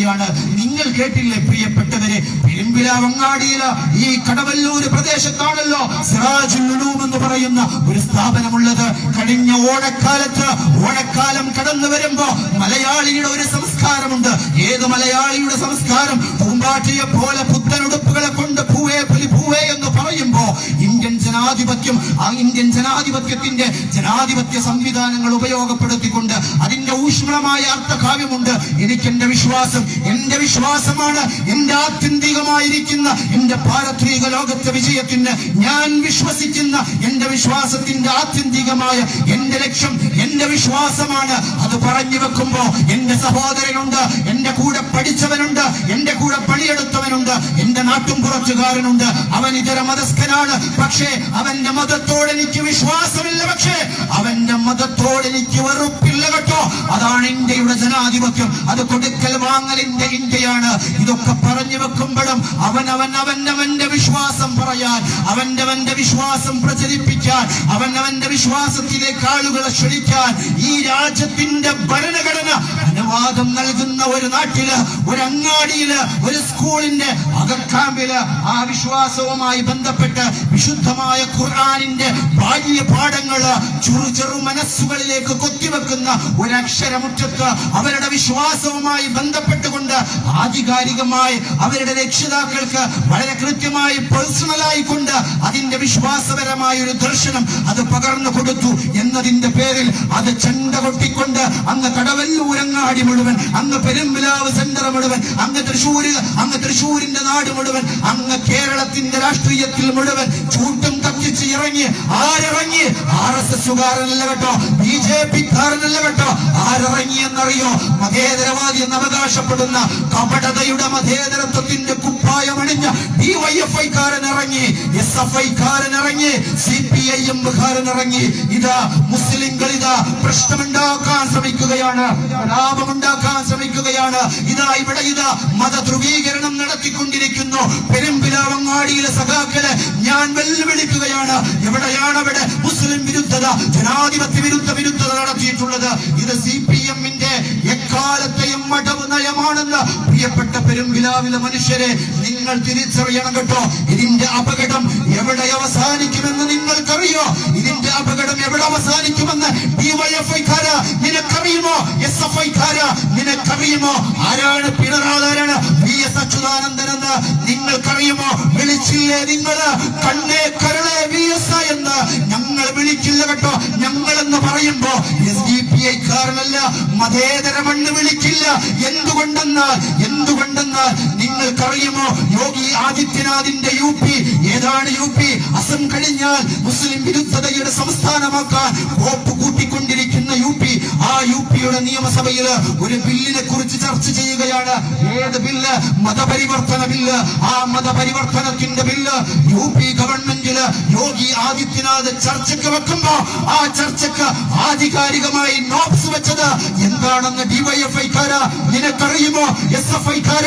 പറയുകയാണ് നിങ്ങൾ കേട്ടില്ലേ പ്രിയപ്പെട്ടവരെ? പെരുമ്പിലാവങ്ങാടിയില ഈ കടവല്ലൂര് പ്രദേശത്താണല്ലോ സിറാജ് എന്ന് പറയുന്ന ഒരു സ്ഥാപനമുള്ളത്. കഴിഞ്ഞ ഓണക്കാലത്ത് ഓണക്കാലം കടന്നു വരുമ്പോ മലയാളിയുടെ ഒരു സംസ്കാരമുണ്ട്. ഏത് മലയാളിയുടെ സംസ്കാരം? പൂമ്പാട്ടിയെ പോലെ ജനാധിപത്യം ആ ഇന്ത്യൻ ജനാധിപത്യത്തിന്റെ ജനാധിപത്യ സംവിധാനങ്ങൾ ഉപയോഗപ്പെടുത്തിക്കൊണ്ട് അതിന്റെ ഊഷ്മളമായ അർത്ഥകാവ്യമുണ്ട്. എനിക്ക് എന്റെ വിശ്വാസം എന്റെ വിശ്വാസമാണ്. എന്റെ ആത്യന്തികമായിരിക്കുന്ന എന്റെ പാരത്രിക ലോകത്തെ വിജയത്തിന് ഞാൻ വിശ്വസിക്കുന്ന എന്റെ വിശ്വാസത്തിന്റെ ആത്യന്തികമായ എന്റെ ലക്ഷ്യം എന്റെ വിശ്വാസമാണ്. അത് പറഞ്ഞു വെക്കുമ്പോ എന്റെ സഹോദരനുണ്ട് എന്റെ കൂടെ പഠിച്ചവനുണ്ട് എന്റെ കൂടെ പണിയെടുത്തവനുണ്ട് എന്റെ നാട്ടും പുറത്തുകാരനുണ്ട്. അവൻ ഇതര മതസ്ഥനാണ്. പക്ഷേ അവന്റെ മതത്തോട് എനിക്ക് വിശ്വാസമില്ല പക്ഷേ അവന്റെ മതത്തോട് എനിക്ക് വെറുപ്പില്ല കേട്ടോ. അതാണ് ഇന്ത്യയുടെ ജനാധിപത്യം. അത് കൊടുക്കൽ വാങ്ങലിന്റെ ഇന്ത്യയാണ്. ഇതൊക്കെ പറഞ്ഞു വെക്കുമ്പോഴും അവൻ അവനവന്റെ വിശ്വാസം പറയാൻ അവന്റെ വിശ്വാസം പ്രചരിപ്പിക്കാൻ അവനവന്റെ വിശ്വാസത്തിലേക്ക് ആളുകളെ ക്ഷണിക്കാൻ ഈ രാജ്യത്തിന്റെ ഭരണഘടന നാട്ടിൽ ഒരു അങ്ങാടിയിൽ ഒരു സ്കൂളിന്റെ അകക്കാമ്പിൽ ആ വിശ്വാസവുമായി ബന്ധപ്പെട്ട് വിശുദ്ധമായ ഖുർആാനിന്റെ ബാല്യ പാഠങ്ങൾ ചെറു ചെറു മനസ്സുകളിലേക്ക് കൊത്തിവെക്കുന്ന ഒരു അക്ഷരമുറ്റത്ത് അവരുടെ വിശ്വാസവുമായി ബന്ധപ്പെട്ടുകൊണ്ട് ആധികാരികമായി അവരുടെ രക്ഷിതാക്കൾക്ക് വളരെ കൃത്യമായി പേഴ്സണലായി കൊണ്ട് അതിന്റെ വിശ്വാസപരമായ ഒരു ദർശനം അത് പകർന്നു കൊടുത്തു എന്നതിന്റെ പേരിൽ അത് ചെണ്ട കൊട്ടിക്കൊണ്ട് അന്ന് കടവല്ലൂരങ്ങാടി മുഴുവൻ അങ്ങ് പെരുമ്പിലാവ് സെന്റർ മുഴുവൻ അങ്ങ് തൃശ്ശൂര് അങ്ങ് തൃശ്ശൂരിന്റെ നാട് മുഴുവൻ അങ്ങ് കേരളത്തിന്റെ രാഷ്ട്രീയത്തിൽ മുഴുവൻ ചൂട്ടും കത്തിച്ച് ഇറങ്ങി ആരിറങ്ങി? ആർ എസ് എസുകാരനല്ല കേട്ടോ ബി ജെ പിക്കാരനല്ല കേട്ടോ ആരിറങ്ങി എന്നറിയോ? മതേതരവാദി എന്ന് അവകാശപ്പെടുന്ന കപടതയുടെ മതേതരത്വത്തിന്റെ കുപ്പായമണിഞ്ഞ ഡി വൈ എഫ് ഐക്കാരൻ ഇറങ്ങി എസ് എഫ് ഐക്കാരൻ ഇറങ്ങി സി പി ഐ എം കാരൻ ഇറങ്ങി. ഇതാ മുസ്ലിംകൾ ഇതാ പ്രശ്നമുണ്ടാക്കാൻ ശ്രമിക്കുകയാണ് ലാഭമുണ്ടാക്കാൻ ശ്രമിക്കുകയാണ്. ഇതാ ഇവിടെ ഇതാ മത ധ്രുവീകരണം നടത്തിക്കൊണ്ടിരിക്കുന്നു പെരുമ്പിലാവങ്ങാടിയിലെ സഖാക്കളെ ഞാൻ വെല്ലുവിളിക്കുകയാണ്. എവിടെയാണ് അവിടെ മുസ്ലിം വിരുദ്ധത ജനാധിപത്യ വിരുദ്ധ വിരുദ്ധത നടത്തിയിട്ടുള്ളത്? ഇത് സി പി എമ്മിന്റെ എക്കാലത്തെയും മടവ് നയമാണെന്ന് പ്രിയപ്പെട്ട പെരുമ്പിലാവിലെ മനുഷ്യരെ നിങ്ങൾ തിരിച്ചറിയണം കേട്ടോ. ഇതിന്റെ അപകടം എവിടെ നിനക്കറിയുമോ? ആരാണ് പിണറാധാരാണ് വി എസ് അച്യുതാനന്ദൻ എന്ന് നിങ്ങൾക്കറിയുമോ? വിളിച്ചില്ലേ നിങ്ങൾ കണ്ണേ കരളേ വി എസ് എന്ന് ഞങ്ങൾ വിളിക്കില്ല കേട്ടോ. ഞങ്ങൾ എന്ന് പറയുമ്പോ എസ് ഡി പി ഐക്കാരനല്ല മതേതര മണ്ണ് വിളിക്കില്ല. എന്തുകൊണ്ടെന്നാൽ എന്തുകൊണ്ടെന്നാൽ നിങ്ങൾക്കറിയുമോ? യോഗി ആദിത്യനാഥിന്റെ യു പി ഏതാണ് യു പി അസം കഴിഞ്ഞാൽ മുസ്ലിം വിരുദ്ധതയുടെ സംസ്ഥാനമാക്കാൻ കോപ്പ് യു പിയുടെ നിയമസഭയിൽ ഒരു ബില്ലിനെ കുറിച്ച് ചർച്ച ചെയ്യുകയാണ്. ഏത് ബില്ല്? മതപരിവർത്തന ബില്ല്. ആ മതപരിവർത്തനത്തിന്റെ ബില്ല് യു പി ഗവൺമെന്റിൽ യോഗി ആദിത്യനാഥ് ചർച്ചയ്ക്ക് വെക്കുമ്പോ ആ ചർച്ചയ്ക്ക് ആധികാരികമായി നോപ്സ് വെച്ചത് എന്താണെന്ന് ഡിവൈഎഫ്ഐക്കാര? നിനക്കറിയുമോ? എസ് എഫ് ഐക്കാര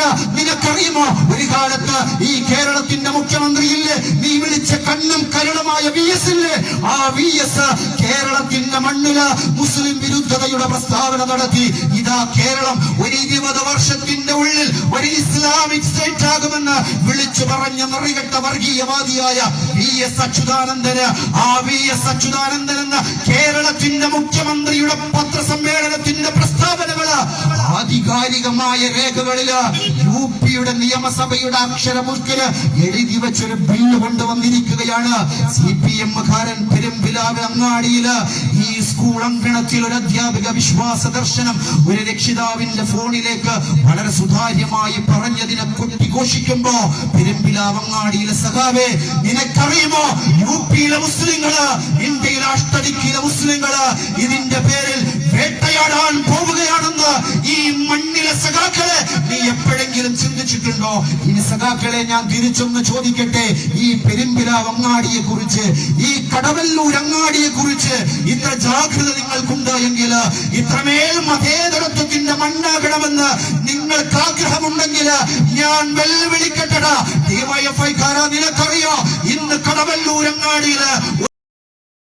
നിനക്കറിയുമോ ഒരു കാലത്ത് ഈ കേരളത്തിന്റെ മുഖ്യമന്ത്രിയില്ലേ? നീ വിളിച്ച കണ്ണും കരുണമായ വി എസ് ഇല്ലേ ആ വി എസ് കേരളത്തിന്റെ മണ്ണിൽ മുസ്ലിം വിരുദ്ധതയുടെ പ്രസ്താവന നടത്തി. ഇതാ കേരളം ഒരു ഇരുപത് വർഷത്തിന്റെ ഉള്ളിൽ ഒരു ഇസ്ലാമിക് സ്റ്റേറ്റ് ആകുമെന്ന് വിളിച്ചു പറഞ്ഞ നിറികെട്ട വർഗീയവാദിയായ വി എസ് അച്യുതാനന്ദന്. ആ വി എസ് അച്യുതാനന്ദൻ എന്ന കേരളത്തിന്റെ മുഖ്യമന്ത്രിയുടെ പത്രസമ്മേളനത്തിന്റെ പ്രസ്താവനകൾ ആധികാരികമായ രേഖകളിൽ യു നിയമസഭയുടെ അക്ഷരമുഷ്കിൽ എഴുതി വെച്ചൊരു ബില്ല് കൊണ്ടുവന്നിരിക്കുകയാണ്. സി പി എമ്മുകാരൻ പെരുമ്പിലാവ് അങ്ങാടിയിൽ ഈ സ്കൂൾ അങ്കണത്തിൽ ഒരു അധ്യാപിക വിശ്വാസ ദർശനം ഒരു രക്ഷിതാവിന്റെ ഫോണിലേക്ക് വളരെ സുതാര്യമായി പറഞ്ഞതിനെ കൊട്ടിഘോഷിക്കുമ്പോ പെരുമ്പിലാവ് അങ്ങാടിയിലെ സഖാവേ നിനക്കറിയുമോ? യു പിയിലെ മുസ്ലിങ്ങൾ ഇന്ത്യയിലെ അഷ്ടദിക്കിലെ മുസ്ലിങ്ങൾ ഇതിന്റെ പേരിൽ ചിന്തിച്ചിട്ടുണ്ടോ ഈ സഖാക്കളെ ഞാൻ തിരിച്ചൊന്ന് ചോദിക്കട്ടെ? ഈ പെരുമ്പിലാവ് അങ്ങാടിയെ കുറിച്ച് ഈ കടവല്ലൂർ അങ്ങാടിയെ കുറിച്ച് ഇത്ര ജാഗ്രത നിങ്ങൾക്കുണ്ട് എങ്കിൽ ഇത്രമേൽ മതേതരത്വത്തിന്റെ മണ്ണാകണമെന്ന് നിങ്ങൾക്ക് ആഗ്രഹമുണ്ടെങ്കിൽ ഞാൻ വെല്ലുവിളിക്കട്ടടാ. ഡിവൈഎഫ്ഐക്കാരാ നിനക്കറിയോ? ഇന്ന് കടവല്ലൂർ അങ്ങാടിയിൽ